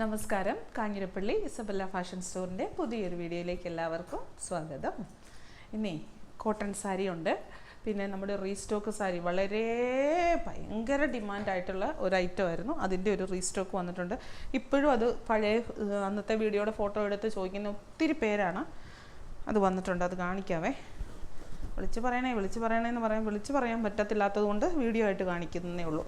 നമസ്കാരം. Kanjirappally Isabella fashion സ്റ്റോറിന്റെ പുതിയൊരു വീഡിയോയിലേക്ക് എല്ലാവർക്കും സ്വാഗതം. ഇനി കോട്ടൺ സാരി ഉണ്ട്. പിന്നെ നമ്മുടെ റീസ്റ്റോക്ക് സാരി വളരെ ഭയങ്കര ഡിമാൻഡായിട്ടുള്ള ഒരു ഐറ്റം ആയിരുന്നു. അതിന്റെ ഒരു റീസ്റ്റോക്ക് വന്നിട്ടുണ്ട്. ഇപ്പോഴും അത് പഴയ അന്നത്തെ വീഡിയോയുടെ ഫോട്ടോ എടുത്ത് ചോദിക്കുന്ന ഒത്തിരി പേരാണ്. അത് വന്നിട്ടുണ്ട്. അത് കാണിക്കാവേ. വിളിച്ച് പറയണേ വിളിച്ച് പറയണേ എന്ന് പറയാൻ വിളിച്ച് പറയാൻ പറ്റത്തില്ലാത്തത് കൊണ്ട് വീഡിയോ ആയിട്ട് കാണിക്കുന്നേ ഉള്ളൂ.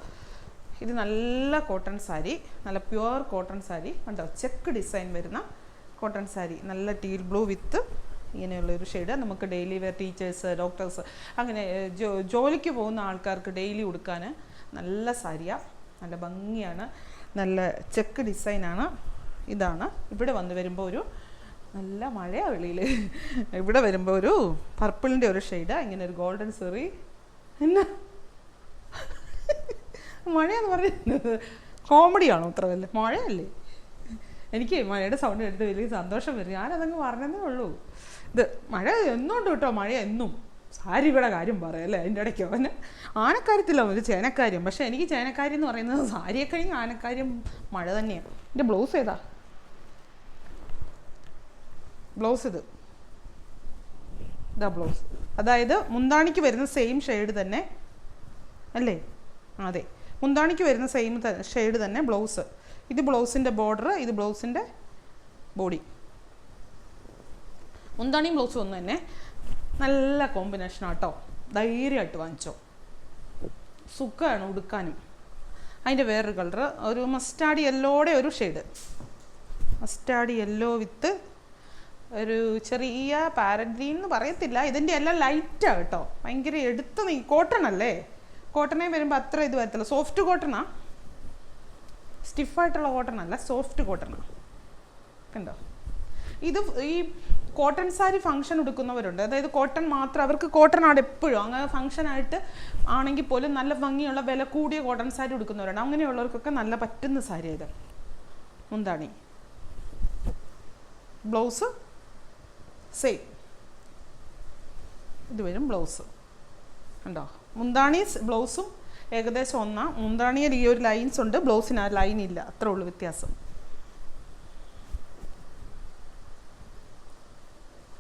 ഇത് നല്ല കോട്ടൺ സാരി നല്ല പ്യുവർ കോട്ടൺ സാരി. കണ്ടോ? ചെക്ക് ഡിസൈൻ വരുന്ന കോട്ടൺ സാരി. നല്ല ടീൽ ബ്ലൂ വിത്ത് ഇങ്ങനെയുള്ളൊരു ഷെയ്ഡ് നമുക്ക് ഡെയിലി വെയർ ടീച്ചേഴ്സ് ഡോക്ടേഴ്സ് അങ്ങനെ ജോലിക്ക് പോകുന്ന ആൾക്കാർക്ക് ഡെയിലി ഉടുക്കാൻ നല്ല സാരിയാണ് നല്ല ഭംഗിയാണ്. നല്ല ചെക്ക് ഡിസൈനാണ്. ഇതാണ്. ഇവിടെ വന്ന് വരുമ്പോൾ ഒരു നല്ല മഴയാണ് വെളിയിൽ ഇവിടെ വരുമ്പോൾ ഒരു പർപ്പിളിന്റെ ഒരു ഷെയ്ഡ് ഇങ്ങനെ ഒരു ഗോൾഡൻ സെറി എന്നാ? മഴയെന്ന് പറയുന്നത്. കോമഡിയാണോ ഇത്ര വല്ല മഴയല്ലേ? എനിക്ക് മഴയുടെ സൗണ്ട് കേട്ടിട്ട് വലിയ സന്തോഷം വരും. ഞാനതങ്ങ് പറഞ്ഞതേ ഉള്ളൂ. ഇത് മഴ എന്നുണ്ട് കേട്ടോ മഴ എന്നും. സാരിയുടെ കാര്യം പറയല്ലേ അതിന്റെ ഇടയ്ക്ക് അവന് ആനക്കാര്യത്തില്ല ഒരു ചേനക്കാര്യം. പക്ഷേ എനിക്ക് ചേനക്കാര്യം എന്ന് പറയുന്നത് സാരിയെ കഴിഞ്ഞ് ആനക്കാര്യം മഴ തന്നെയാണ് എന്റെ ബ്ലൗസ് ഏതാ? ബ്ലൗസ് ഇത്. ഇതാ ബ്ലൗസ് അതായത് മുന്താണിക്ക് വരുന്ന സെയിം ഷെയ്ഡ് തന്നെ. അല്ലേ? അതെ. മുന്താണിക്ക് വരുന്ന സെയിം ഷെയ്ഡ് തന്നെ ബ്ലൗസ് ഇത് ബ്ലൗസിന്റെ ബോർഡർ ഇത് ബ്ലൗസിന്റെ ബോഡി മുന്താണിയും ബ്ലൗസും ഒന്ന് തന്നെ നല്ല കോമ്പിനേഷൻ ആട്ടോ. ധൈര്യമായിട്ട് വാങ്ങിച്ചോ. സുഖമാണ് ഉടുക്കാനും. അതിന്റെ വേറൊരു കളർ ഒരു മസ്റ്റാർഡ് യെല്ലോടെ ഒരു ഷെയ്ഡ് മസ്റ്റാർഡ് യെല്ലോ വിത്ത് ഒരു ചെറിയ പാരറ്റ് ഗ്രീൻ എന്ന് പറയത്തില്ല. ഇതിന്റെ എല്ലാം ലൈറ്റാണ് കേട്ടോ. ഭയങ്കര എടുത്ത് നീ കോട്ടൺ അല്ലേ? കോട്ടണേ വരുമ്പോൾ അത്ര ഇത് വരത്തില്ല. സോഫ്റ്റ് കോട്ടണാ? സ്റ്റിഫായിട്ടുള്ള കോട്ടൺ അല്ല സോഫ്റ്റ് കോട്ടണാണ് കണ്ടോ? ഇത് ഈ കോട്ടൺ സാരി ഫംഗ്ഷൻ എടുക്കുന്നവരുണ്ട് അതായത് കോട്ടൺ മാത്രം അവർക്ക് കോട്ടൺ ആണ് എപ്പോഴും. അങ്ങനെ ഫംഗ്ഷൻ ആയിട്ട് ആണെങ്കിൽ പോലും നല്ല ഭംഗിയുള്ള വില കൂടിയ കോട്ടൺ സാരി എടുക്കുന്നവരുണ്ട് അങ്ങനെയുള്ളവർക്കൊക്കെ നല്ല പറ്റുന്ന സാരി ഇത്. മുന്താണി. ബ്ലൗസ് സെയിം ഇത് വരും ബ്ലൗസ് ഉണ്ടോ മുന്താണി ബ്ലൗസും ഏകദേശം ഒന്നാ. മുന്താണിയിൽ ഈ ഒരു ലൈൻസ് ഉണ്ട്. ബ്ലൗസിന് ആ ലൈൻ ഇല്ല. അത്രേ ഉള്ളൂ വ്യത്യാസം.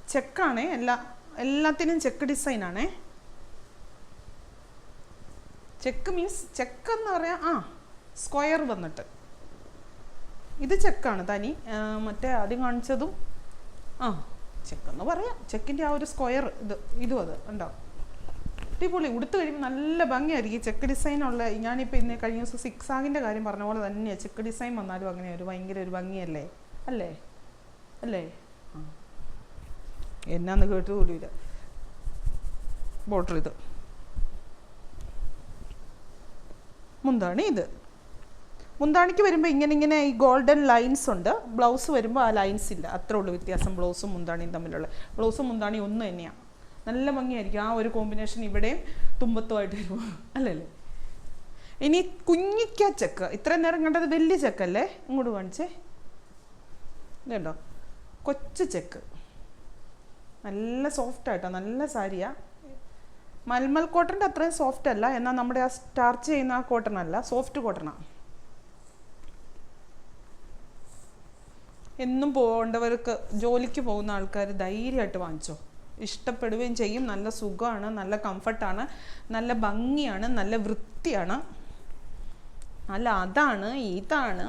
ചെക്കാണേ എല്ലാ എല്ലാത്തിനും ചെക്ക് ഡിസൈൻ ആണേ. ചെക്ക് മീൻസ് ചെക്ക് എന്ന് പറയാം ആ സ്ക്വയർ വന്നിട്ട്. ഇത് ചെക്കാണ് തനി. മറ്റേ ആദ്യം കാണിച്ചതും ആ ചെക്ക് എന്ന് പറയാം. ചെക്കിന്റെ ആ ഒരു സ്ക്വയർ ഇത് ഇതും അത് ഉണ്ടോ അടിപൊളി. ഉടുത്ത് കഴിയുമ്പോൾ നല്ല ഭംഗിയായിരിക്കും. ചെക്ക് ഡിസൈനുള്ള ഞാനിപ്പോൾ ഇന്ന് കഴിഞ്ഞ ദിവസം സിക്സ് ആഗിന്റെ കാര്യം പറഞ്ഞ പോലെ തന്നെയാണ് ചെക്ക് ഡിസൈൻ വന്നാലും അങ്ങനെ ഒരു ഭയങ്കര ഒരു ഭംഗിയല്ലേ? അല്ലേ? അല്ലേ? എന്നാന്ന് കേട്ട് കൂടിയില്ല ബോർഡർ ഇത് മുന്താണി ഇത്. മുന്താണിക്ക് വരുമ്പോൾ ഇങ്ങനെ ഇങ്ങനെ ഈ ഗോൾഡൻ ലൈൻസ് ഉണ്ട്. ബ്ലൗസ് വരുമ്പോൾ ആ ലൈൻസ് ഇല്ല. അത്രേ ഉള്ളൂ വ്യത്യാസം ബ്ലൗസും മുന്താണിയും തമ്മിലുള്ള. ബ്ലൗസും മുന്താണിയും ഒന്ന് തന്നെയാണ് നല്ല ഭംഗിയായിരിക്കും. ആ ഒരു കോമ്പിനേഷൻ ഇവിടെയും തുമ്പത്തുമായിട്ട് വരുമ്പോൾ അല്ലല്ലേ? ഇനി കുഞ്ഞിക്ക ചെക്ക്. ഇത്രയും നേരം കണ്ടത് വലിയ ചെക്കല്ലേ? ഇങ്ങോട്ട് കാണിച്ചേ. ഇതുണ്ടോ? കൊച്ചു ചെക്ക്. നല്ല സോഫ്റ്റ് ആയിട്ടോ? നല്ല സാരിയാ. മൽമൽ കോട്ടന്റെ അത്രയും സോഫ്റ്റ് അല്ല. എന്നാൽ നമ്മുടെ ആ സ്റ്റാർച്ച് ചെയ്യുന്ന ആ കോട്ടൺ അല്ല. സോഫ്റ്റ് കോട്ടണാണ് എന്നും പോകേണ്ടവർക്ക് ജോലിക്ക് പോകുന്ന ആൾക്കാർ ധൈര്യമായിട്ട് വാങ്ങിച്ചോ. ഇഷ്ടപ്പെടുകയും ചെയ്യും. നല്ല സുഖമാണ് നല്ല കംഫർട്ടാണ് നല്ല ഭംഗിയാണ് നല്ല വൃത്തിയാണ്. അല്ല അതാണ് ഇതാണ്.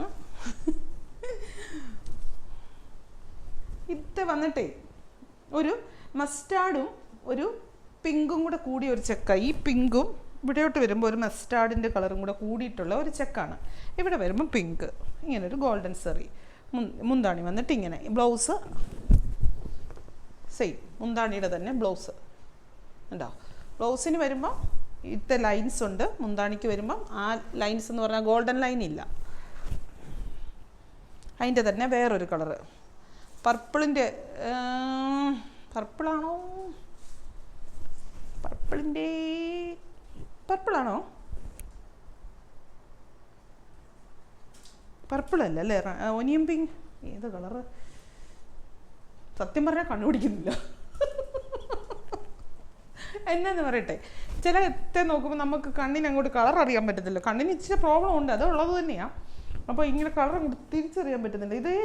ഇത് വന്നിട്ടേ ഒരു മസ്റ്റാർഡും ഒരു പിങ്കും കൂടെ കൂടിയ ഒരു ചെക്ക. ഈ പിങ്കും ഇവിടെയോട്ട് വരുമ്പോൾ ഒരു മസ്റ്റാർഡിന്റെ കളറും കൂടെ കൂടിയിട്ടുള്ള ഒരു ചെക്കാണ്. ഇവിടെ വരുമ്പോൾ പിങ്ക് ഇങ്ങനെ ഒരു ഗോൾഡൻ സെറി മുന്താണി വന്നിട്ട് ഇങ്ങനെ. ബ്ലൗസ് സെയിം മുന്താണിയുടെ തന്നെ ബ്ലൗസ് ഉണ്ടോ ബ്ലൗസിന് വരുമ്പോൾ ഇത്തെ ലൈൻസ് ഉണ്ട്. മുന്താണിക്ക് വരുമ്പം ആ ലൈൻസ് എന്ന് പറഞ്ഞാൽ ഗോൾഡൻ ലൈൻ ഇല്ല. അതിന്റെ തന്നെ വേറൊരു കളറ് പർപ്പിളിന്റെ പർപ്പിളാണോ പർപ്പിളിന്റെ പർപ്പിളാണോ പർപ്പിൾ അല്ല അല്ലേ? ഒനിയം പിങ്ക് ഏത് കളറ് സത്യം പറഞ്ഞാൽ കണ്ടുപിടിക്കുന്നില്ല എന്നു പറയട്ടെ? ചില എത്തെ നോക്കുമ്പോൾ നമുക്ക് കണ്ണിന് അങ്ങോട്ട് കളർ അറിയാൻ പറ്റത്തില്ല. കണ്ണിന് ഇച്ചിരി പ്രോബ്ലം ഉണ്ട്. അത് ഉള്ളത് തന്നെയാണ് അപ്പോൾ ഇങ്ങനെ കളർ അങ്ങോട്ട് തിരിച്ചറിയാൻ പറ്റുന്നില്ല ഇതേ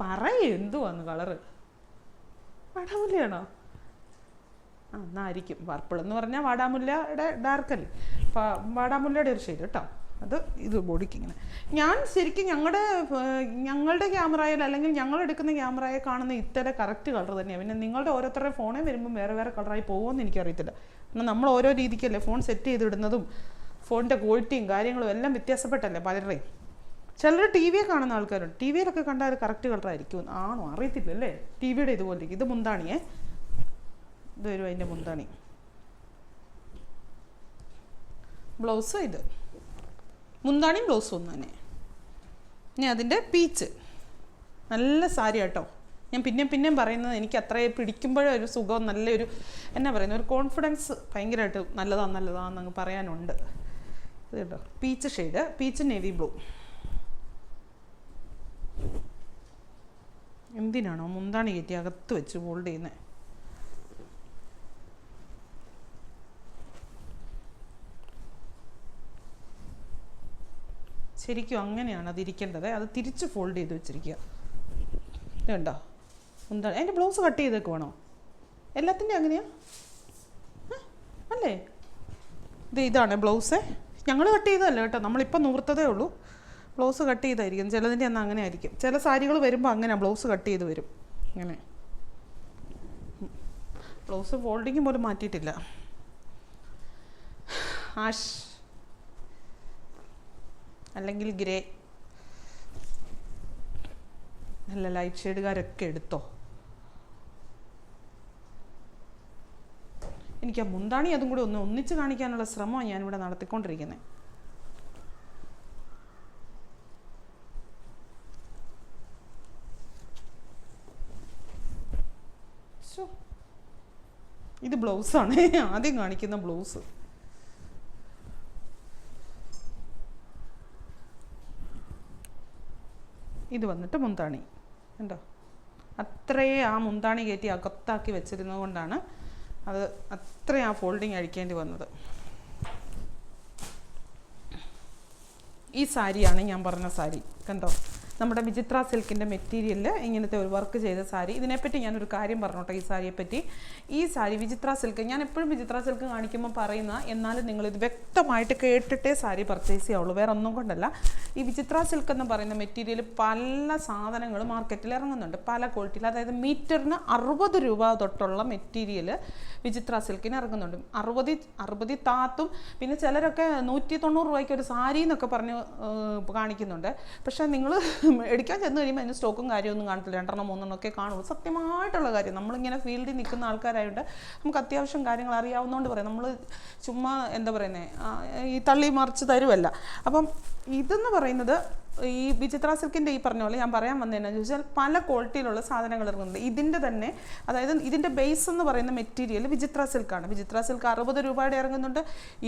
പറയേ എന്തുവാന്ന് കളറ് വാടാമുല്ലയാണോ? ആ എന്നായിരിക്കും. പർപ്പിൾ എന്ന് പറഞ്ഞാൽ വാടാമുല്ലയുടെ ഡാർക്കല്ലേ വാടാമുല്ലയുടെ ഒരു ഷെയ്ഡ് കേട്ടോ. അത് ഇത് ബോഡിക്ക് ഇങ്ങനെ. ഞാൻ ശരിക്കും ഞങ്ങളുടെ ഞങ്ങളുടെ ക്യാമറയിൽ അല്ലെങ്കിൽ ഞങ്ങൾ എടുക്കുന്ന ക്യാമറയെ കാണുന്ന ഇത്തരം കറക്റ്റ് കളർ തന്നെയാണ് പിന്നെ നിങ്ങളുടെ ഓരോരുത്തരുടെ ഫോണേ വരുമ്പോൾ വേറെ വേറെ കളറായി പോകുമെന്ന് എനിക്കറിയത്തില്ല. കാരണം നമ്മൾ ഓരോ രീതിക്കല്ലേ ഫോൺ സെറ്റ് ചെയ്തിടുന്നതും ഫോണിന്റെ ക്വാളിറ്റിയും കാര്യങ്ങളും എല്ലാം വ്യത്യാസപ്പെട്ടല്ലേ പലരുടെയും. ചിലർ ടി വിയെ കാണുന്ന ആൾക്കാരുണ്ട്. ടി വിയിലൊക്കെ കണ്ടാൽ കറക്റ്റ് കളറായിരിക്കും ആണോ? അറിയത്തില്ല അല്ലേ? ടി വിയുടെ ഇതുപോലെ ഇത് മുന്താണിയേ ഇത് വരും അതിന്റെ മുന്താണി. ബ്ലൗസ് ഇത്. മുന്താണിയും ബ്ലൗസും ഒന്ന് തന്നെ ഇനി അതിന്റെ പീച്ച്. നല്ല സാരി കേട്ടോ ഞാൻ പിന്നെയും പിന്നെയും പറയുന്നത് എനിക്ക് അത്രയും പിടിക്കുമ്പോഴേ ഒരു സുഖം നല്ലൊരു എന്നാ പറയുന്നത്? ഒരു കോൺഫിഡൻസ് ഭയങ്കരമായിട്ട് നല്ലതാണ് നല്ലതാണെന്ന് പറയാനുണ്ട്. ഇത് കേട്ടോ peach shade peach navy blue. എന്തിനാണോ മുന്താണി കയറ്റി അകത്ത് വെച്ച് ഹോൾഡ് ചെയ്യുന്നത് ശരിക്കും അങ്ങനെയാണ് അതിരിക്കേണ്ടത്. അത് തിരിച്ച് ഫോൾഡ് ചെയ്ത് വെച്ചിരിക്കുക. ഇതുണ്ടോ മുന്താണി അതിന്റെ ബ്ലൗസ് കട്ട് ചെയ്തേക്ക് വേണോ? എല്ലാത്തിന്റെ അങ്ങനെയാ? അല്ലേ? ഇത് ഇതാണ് ബ്ലൗസ് ഞങ്ങൾ കട്ട് ചെയ്തതല്ല കേട്ടോ? നമ്മളിപ്പോൾ നൂർത്തതേ ഉള്ളൂ. Blouse cut ചെയ്തായിരിക്കും. ചിലതിന്റെ അന്ന് അങ്ങനെ ആയിരിക്കും. ചില സാരികൾ വരുമ്പോൾ അങ്ങനെ ബ്ലൗസ് കട്ട് ചെയ്ത് വരും. ഇങ്ങനെ. ബ്ലൗസ് ഫോൾഡിങ് പോലും മാറ്റിയിട്ടില്ല. ആഷ്. അല്ലെങ്കിൽ ഗ്രേ. നല്ല ലൈറ്റ് ഷെയ്ഡുകാരൊക്കെ എടുത്തോ. എനിക്ക് ആ മുന്താണി അതും കൂടി ഒന്ന് ഒന്നിച്ച് കാണിക്കാനുള്ള ശ്രമമാണ് ഞാനിവിടെ നടത്തിക്കൊണ്ടിരിക്കുന്നത്. ഇത് ബ്ലൗസാണ് ആദ്യം കാണിക്കുന്ന ബ്ലൗസ് ഇത് വന്നിട്ട് മുന്താണി. കണ്ടോ? അത്രയേ ആ മുന്താണി കയറ്റി അകത്താക്കി വെച്ചിരുന്നത് കൊണ്ടാണ് അത് അത്രയും ആ ഫോൾഡിങ് അഴിക്കേണ്ടി വന്നത്. ഈ സാരിയാണ് ഞാൻ പറഞ്ഞ സാരി. കണ്ടോ? നമ്മുടെ വിചിത്ര സിൽക്കിന്റെ മെറ്റീരിയലിൽ ഇങ്ങനത്തെ ഒരു വർക്ക് ചെയ്ത സാരി. ഇതിനെപ്പറ്റി ഞാനൊരു കാര്യം പറഞ്ഞോട്ടെ ഈ സാരിയെ പറ്റി? ഈ സാരി വിചിത്ര സിൽക്ക് ഞാൻ എപ്പോഴും വിചിത്ര സിൽക്ക് കാണിക്കുമ്പോൾ പറയുന്ന എന്നാലും നിങ്ങളിത് വ്യക്തമായിട്ട് കേട്ടിട്ടേ സാരി പർച്ചേസ് ചെയ്യാവുള്ളൂ. വേറെ ഒന്നും കൊണ്ടല്ല. ഈ വിചിത്ര സിൽക്ക് എന്ന് പറയുന്ന മെറ്റീരിയൽ പല സാധനങ്ങളും മാർക്കറ്റിൽ ഇറങ്ങുന്നുണ്ട്. പല ക്വാളിറ്റിയിൽ അതായത് മീറ്ററിന് അറുപത് രൂപ തൊട്ടുള്ള മെറ്റീരിയൽ വിചിത്ര സിൽക്കിന് ഇറങ്ങുന്നുണ്ട്. അറുപതി അറുപതി താത്തും പിന്നെ ചിലരൊക്കെ നൂറ്റി തൊണ്ണൂറ് രൂപയ്ക്ക് ഒരു സാരി എന്നൊക്കെ പറഞ്ഞ് കാണിക്കുന്നുണ്ട്. പക്ഷേ നിങ്ങൾ എടുക്കാൻ ചെന്ന് കഴിയുമ്പോൾ അതിന് സ്റ്റോക്കും കാര്യമൊന്നും കാണത്തില്ല. രണ്ടെണ്ണം മൂന്നെണ്ണം ഒക്കെ കാണുള്ളൂ. സത്യമായിട്ടുള്ള കാര്യം. നമ്മളിങ്ങനെ ഫീൽഡിൽ നിൽക്കുന്ന ആൾക്കാരായതുകൊണ്ട് നമുക്ക് അത്യാവശ്യം കാര്യങ്ങൾ അറിയാവുന്നതുകൊണ്ട് പറയാം. നമ്മൾ ചുമ്മാ എന്താ പറയുന്നത് ഈ തള്ളി മറിച്ച് തരുമല്ല അപ്പം ഇതെന്ന് പറയുന്നത് ഈ വിചിത്ര സിൽക്കിന്റെ ഈ പറഞ്ഞ പോലെ ഞാൻ പറയാൻ വന്നതെന്നു ചോദിച്ചാൽ പല ക്വാളിറ്റിയിലുള്ള സാധനങ്ങൾ ഇറങ്ങുന്നുണ്ട്. ഇതിന്റെ തന്നെ അതായത് ഇതിന്റെ ബേസ് എന്ന് പറയുന്ന മെറ്റീരിയൽ വിചിത്ര സിൽക്കാണ്. വിചിത്ര സിൽക്ക് അറുപത് രൂപയുടെ ഇറങ്ങുന്നുണ്ട്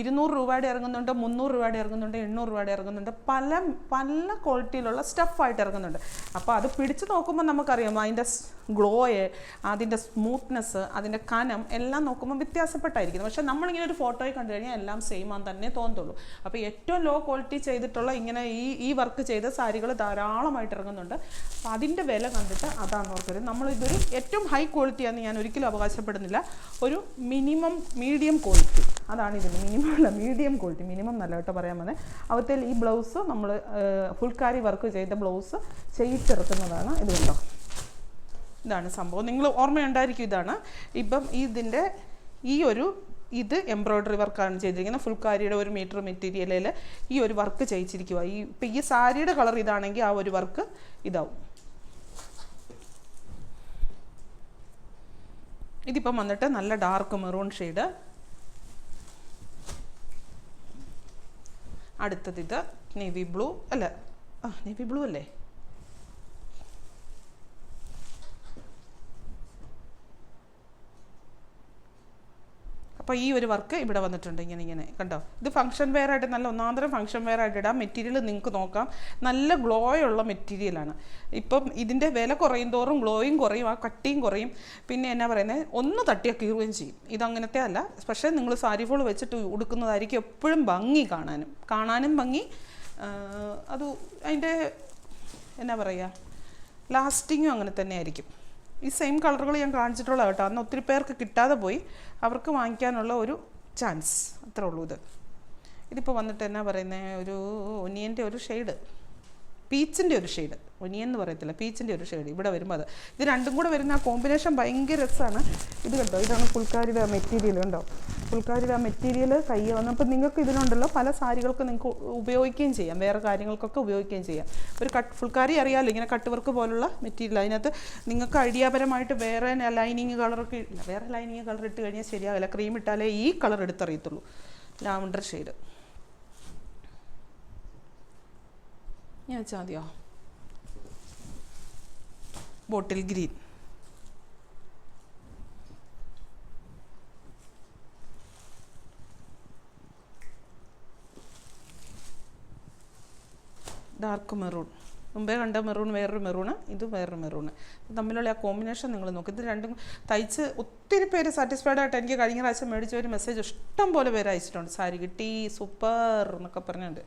ഇരുന്നൂറ് രൂപയുടെ ഇറങ്ങുന്നുണ്ട് മുന്നൂറ് രൂപയുടെ ഇറങ്ങുന്നുണ്ട് എണ്ണൂറ് രൂപയുടെ ഇറങ്ങുന്നുണ്ട്. പല പല ക്വാളിറ്റിയിലുള്ള സ്റ്റഫായിട്ട് ഇറങ്ങുന്നുണ്ട്. അപ്പോൾ അത് പിടിച്ചു നോക്കുമ്പോൾ നമുക്കറിയാം അതിന്റെ ഗ്ലോയെ അതിന്റെ സ്മൂത്ത്നെസ് അതിന്റെ കനം എല്ലാം നോക്കുമ്പോൾ വ്യത്യാസപ്പെട്ടായിരിക്കുന്നു പക്ഷേ നമ്മളിങ്ങനെ ഒരു ഫോട്ടോയിൽ കണ്ടു കഴിഞ്ഞാൽ എല്ലാം സെയിം ആണെന്ന് തന്നെ തോന്നത്തുള്ളൂ അപ്പോൾ ഏറ്റവും ലോ ക്വാളിറ്റി ചെയ്തിട്ടുള്ള ഇങ്ങനെ ഈ ഈ വർക്ക് ചെയ്ത സാരികൾ ധാരാളമായിട്ട് ഇറങ്ങുന്നുണ്ട്. അപ്പോൾ അതിന്റെ വില കണ്ടിട്ട് അതാണ് ഓർക്കരുത് നമ്മളിതൊരു ഏറ്റവും ഹൈ ക്വാളിറ്റിയാണെന്ന് ഞാൻ ഒരിക്കലും അവകാശപ്പെടുന്നില്ല. ഒരു മിനിമം മീഡിയം ക്വാളിറ്റി അതാണ് ഇതിന് മിനിമം അല്ല മീഡിയം ക്വാളിറ്റി മിനിമം നല്ല കേട്ടോ പറയാൻ വന്നത് അവത്തിൽ ഈ ബ്ലൗസ് നമ്മൾ ഫുൾക്കാരി വർക്ക് ചെയ്ത ബ്ലൗസ് ചെയ്യിച്ചിറക്കുന്നതാണ് ഇത് കണ്ടോ? ഇതാണ് സംഭവം. നിങ്ങൾ ഓർമ്മയുണ്ടായിരിക്കും ഇതാണ്. ഇപ്പം ഇതിന്റെ ഈ ഒരു ഇത് എംബ്രോയ്ഡറി വർക്കാണ് ചെയ്തിരിക്കുന്നത്. ഫുൾക്കാരിയുടെ ഒരു മീറ്റർ മെറ്റീരിയലിൽ ഈ ഒരു വർക്ക് ചെയ്യിച്ചിരിക്കുക ഈ ഇപ്പം ഈ സാരിയുടെ കളർ ഇതാണെങ്കിൽ ആ ഒരു വർക്ക് ഇതാവും. ഇതിപ്പം വന്നിട്ട് നല്ല ഡാർക്ക് മെറൂൺ ഷെയ്ഡ് അടുത്തത് ഇത് നേവി ബ്ലൂ അല്ല. ആ നേവി ബ്ലൂ അല്ലേ? അപ്പോൾ ഈ ഒരു വർക്ക് ഇവിടെ വന്നിട്ടുണ്ട് ഇങ്ങനെ ഇങ്ങനെ. കണ്ടോ? ഇത് ഫംഗ്ഷൻ വെയർ ആയിട്ട് നല്ല ഒന്നാന്തരം ഫംഗ്ഷൻ വെയർ ആയിട്ട് ഇടാം. മെറ്റീരിയൽ നിങ്ങൾക്ക് നോക്കാം. നല്ല ഗ്ലോയുള്ള മെറ്റീരിയലാണ് ഇപ്പം ഇതിന്റെ വില കുറയും തോറും ഗ്ലോയും കുറയും ആ കട്ടിയും കുറയും. പിന്നെ എന്നാ പറയുന്നത് ഒന്ന് തട്ടിയാൽ കീറുകയും ചെയ്യും. ഇതങ്ങനത്തെ അല്ല. പക്ഷേ നിങ്ങൾ സാരി ഫോൾ വെച്ചിട്ട് ഉടുക്കുന്നതായിരിക്കും എപ്പോഴും ഭംഗി കാണാനും. കാണാനും ഭംഗി. അത് അതിന്റെ എന്നാ പറയുക ലാസ്റ്റിങ്ങും അങ്ങനെ തന്നെ ആയിരിക്കും ഈ സെയിം കളറുകൾ ഞാൻ കാണിച്ചിട്ടുള്ള കേട്ടോ. അന്ന് ഒത്തിരി പേർക്ക് കിട്ടാതെ പോയി. അവർക്ക് വാങ്ങിക്കാനുള്ള ഒരു ചാൻസ് അത്രേ ഉള്ളൂ ഇത്. ഇതിപ്പോൾ വന്നിട്ട് എന്നാ പറയുന്നത് ഒരു ഒനിയന്റെ ഒരു ഷെയ്ഡ് പീച്ചിന്റെ ഒരു ഷെയ്ഡ് ഒനിയൻ എന്ന് പറയത്തില്ല. പീച്ചിന്റെ ഒരു ഷെയ്ഡ് ഇവിടെ വരുമ്പോൾ അത്. ഇത് രണ്ടും കൂടെ വരുന്ന ആ കോമ്പിനേഷൻ ഭയങ്കര രസമാണ് ഇത് കണ്ടോ? ഇതാണ് ഫുൾക്കാരിയുടെ മെറ്റീരിയൽ കണ്ടോ? ഫുൾക്കാരിയുടെ ആ മെറ്റീരിയൽ കൈ വന്നപ്പോൾ നിങ്ങൾക്ക് ഇതിനുണ്ടല്ലോ പല സാരികൾക്ക് നിങ്ങൾക്ക് ഉപയോഗിക്കുകയും ചെയ്യാം. വേറെ കാര്യങ്ങൾക്കൊക്കെ ഉപയോഗിക്കുകയും ചെയ്യാം. ഒരു കട്ട് ഫുൾക്കാരി അറിയാമല്ലോ ഇങ്ങനെ കട്ട് വർക്ക് പോലുള്ള മെറ്റീരിയൽ അതിനകത്ത് നിങ്ങൾക്ക് ഐഡിയാപരമായിട്ട് വേറെ ലൈനിങ് കളറൊക്കെ ഇല്ല വേറെ ലൈനിങ് കളർ ഇട്ട് കഴിഞ്ഞാൽ ശരിയാവില്ല. ക്രീം ഇട്ടാലേ ഈ കളർ എടുത്തറിയത്തുള്ളൂ. ലാവണ്ടർ ഷെയ്ഡ് ഞാൻ വെച്ചാൽ മതിയോ? ബോട്ടിൽ ഗ്രീൻ ഡാർക്ക് മെറൂൺ മുമ്പേ കണ്ട മെറൂൺ വേറൊരു മെറൂണ് ഇത് വേറൊരു മെറൂണ് തമ്മിലുള്ള ആ കോമ്പിനേഷൻ നിങ്ങൾ നോക്കും. ഇത് രണ്ടും തയ്ച്ച് ഒത്തിരി പേര് സാറ്റിസ്ഫൈഡ് ആയിട്ട് എനിക്ക് കഴിഞ്ഞ പ്രാവശ്യം മേടിച്ച ഒരു മെസ്സേജ് ഇഷ്ടം പോലെ പേര് അയച്ചിട്ടുണ്ട്. സാരി കിട്ടി സൂപ്പർ എന്നൊക്കെ പറഞ്ഞിട്ടുണ്ട്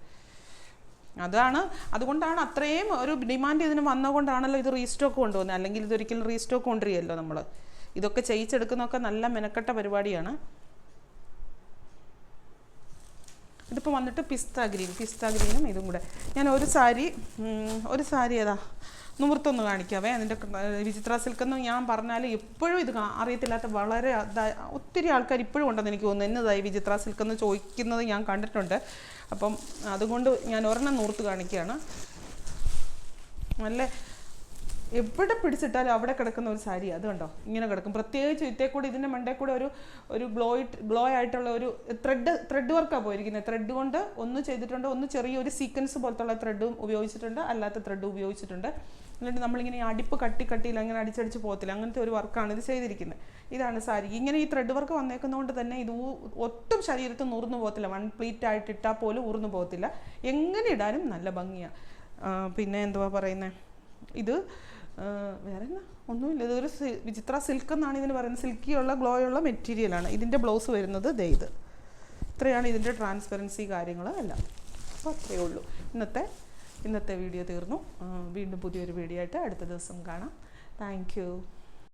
അതാണ് അതുകൊണ്ടാണ് അത്രയും ഒരു ഡിമാൻഡ് ഇതിന് വന്നതുകൊണ്ടാണല്ലോ ഇത് റീസ്റ്റോക്ക് കൊണ്ടുവന്നത് അല്ലെങ്കിൽ ഇതൊരിക്കലും റീസ്റ്റോക്ക് കൊണ്ടുവരികയല്ലോ നമ്മൾ ഇതൊക്കെ ചെയ്യിച്ചെടുക്കുന്നതൊക്കെ നല്ല മെനക്കെട്ട പരിപാടിയാണ്. ഇതിപ്പോൾ വന്നിട്ട് പിസ്ത ഗ്രീൻ പിസ്ത ഗ്രീനും ഇതും കൂടെ. ഞാൻ ഒരു സാരി ഒരു സാരി ഏതാ? നൂർത്തൊന്ന് കാണിക്കാവേ അതിന്റെ വിചിത്ര സിൽക്ക് എന്ന് ഞാൻ പറഞ്ഞാൽ എപ്പോഴും ഇത് അറിയത്തില്ലാത്ത വളരെ ഒത്തിരി ആൾക്കാർ ഇപ്പോഴും ഉണ്ടെന്ന് എനിക്ക് തോന്നുന്നു. എന്നതായി വിചിത്ര സിൽക്ക് എന്ന് ചോദിക്കുന്നത് ഞാൻ കണ്ടിട്ടുണ്ട്. അപ്പം അതുകൊണ്ട് ഞാൻ ഒരെണ്ണം നൂർത്ത് കാണിക്കുകയാണ്. നല്ല എവിടെ പിടിച്ചിട്ടാലും അവിടെ കിടക്കുന്ന ഒരു സാരി അത് കണ്ടോ? ഇങ്ങനെ കിടക്കും. പ്രത്യേകിച്ച് ഇത്തേ കൂടെ ഇതിന്റെ മണ്ടേ കൂടെ ഒരു ഒരു ഗ്ലോ ഗ്ലോ ആയിട്ടുള്ള ഒരു ത്രെഡ് ത്രെഡ് വർക്കാണ് പോയിരിക്കുന്നത് ത്രെഡ് കൊണ്ട് ഒന്ന് ചെയ്തിട്ടുണ്ട് ഒന്ന് ചെറിയൊരു സീക്വൻസ് പോലത്തുള്ള ത്രെഡും ഉപയോഗിച്ചിട്ടുണ്ട് അല്ലാത്ത ത്രെഡും ഉപയോഗിച്ചിട്ടുണ്ട്. എന്നിട്ട് നമ്മളിങ്ങനെ അടിപ്പ് കട്ടി കട്ടിയിൽ അങ്ങനെ അടിച്ചടിച്ച് പോകത്തില്ല. അങ്ങനത്തെ ഒരു വർക്കാണ് ഇത് ചെയ്തിരിക്കുന്നത് ഇതാണ് സാരി. ഇങ്ങനെ ഈ ത്രെഡ് വർക്ക് വന്നേക്കുന്നതുകൊണ്ട് തന്നെ ഇത് ഒട്ടും ശരീരത്തിൽ നുറുന്നു പോകത്തില്ല. വൺ പ്ലീറ്റ് ആയിട്ട് ഇട്ടാൽ പോലും ഊർന്നു പോകത്തില്ല. എങ്ങനെ ഇടാനും നല്ല ഭംഗിയാണ് പിന്നെ എന്തുവാ പറയുന്നത് ഇത് വേറെ എന്നാ ഒന്നുമില്ല. ഇതൊരു വിചിത്ര സിൽക്ക് എന്നാണ് ഇതിന് പറയുന്നത്. സിൽക്കിയുള്ള ഗ്ലോയുള്ള മെറ്റീരിയലാണ് ഇതിന്റെ ബ്ലൗസ് വരുന്നത് ദേ ഇത്. ഇത്രയാണ് ഇതിന്റെ ട്രാൻസ്പെറൻസി കാര്യങ്ങൾ എല്ലാം. അപ്പോൾ അത്രയേ ഉള്ളൂ. ഇന്നത്തെ ഇന്നത്തെ വീഡിയോ തീർന്നു. വീണ്ടും പുതിയൊരു വീഡിയോ ആയിട്ട് അടുത്ത ദിവസം കാണാം. താങ്ക്